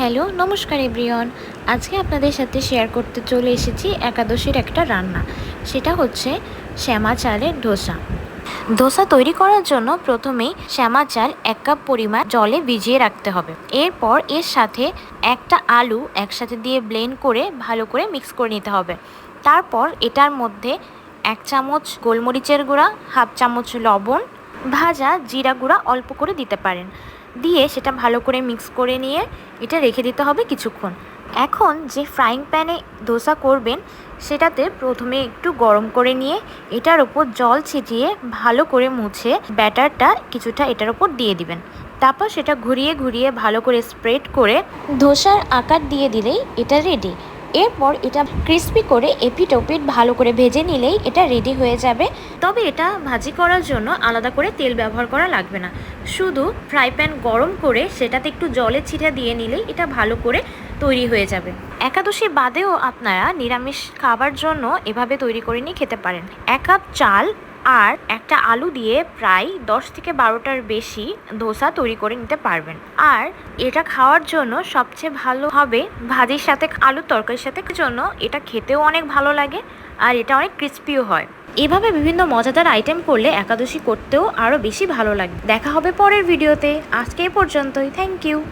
Hello, নমস্কার everyone. আজকে আপনাদের সাথে শেয়ার করতে চলে এসেছি একাদশীর একটা রান্না। সেটা হচ্ছে শ্যামা চালের ধোসা। ধোসা তৈরি করার জন্য প্রথমেই শ্যামা চাল এক কাপ পরিমাণ জলে ভিজিয়ে রাখতে হবে। এরপর এর সাথে একটা আলু একসাথে দিয়ে ব্লেন্ড করে ভালো করে মিক্স করে নিতে হবে। তারপর এটার মধ্যে এক চামচ গোলমরিচের গুঁড়া, হাফ চামচ লবণ, ভাজা জিরা গুঁড়া অল্প করে দিতে পারেন। দিয়ে সেটা ভালো করে মিক্স করে নিয়ে এটা রেখে দিতে হবে কিছুক্ষণ। এখন যে ফ্রাইং প্যানে ধোসা করবেন, সেটাতে প্রথমে একটু গরম করে নিয়ে এটার ওপর জল ছিটিয়ে ভালো করে মুছে ব্যাটারটা কিছুটা এটার ওপর দিয়ে দিবেন। তারপর সেটা ঘুরিয়ে ঘুরিয়ে ভালো করে স্প্রেড করে ধোসার আকার দিয়ে দিলেই এটা রেডি এরপর এটা ক্রিস্পি করে এপিট ওপিট ভালো করে ভেজে নিলেই এটা রেডি হয়ে যাবে। তবে এটা ভাজি করার জন্য আলাদা করে তেল ব্যবহার করা লাগবে না। শুধু ফ্রাই প্যান গরম করে সেটাতে একটু জলের ছিটা দিয়ে নিলেই এটা ভালো করে তৈরি হয়ে যাবে। একাদশী বাদেও আপনারা নিরামিষ খাবার জন্য এভাবে তৈরি করে নিয়ে খেতে পারেন। এক কাপ চাল আর একটা আলু দিয়ে প্রায় দশ থেকে বারোটার বেশি ধোসা তৈরি করে নিতে পারবেন। আর এটা খাওয়ার জন্য সবচেয়ে ভালো হবে ভাজির সাথে, আলুর তরকারির সাথে জন্য এটা খেতেও অনেক ভালো লাগে আর এটা অনেক ক্রিস্পিও হয়। এভাবে বিভিন্ন মজাদার আইটেম করলে একাদশী করতেও আরও বেশি ভালো লাগে। দেখা হবে পরের ভিডিওতে। আজকে এ পর্যন্তই। Thank you.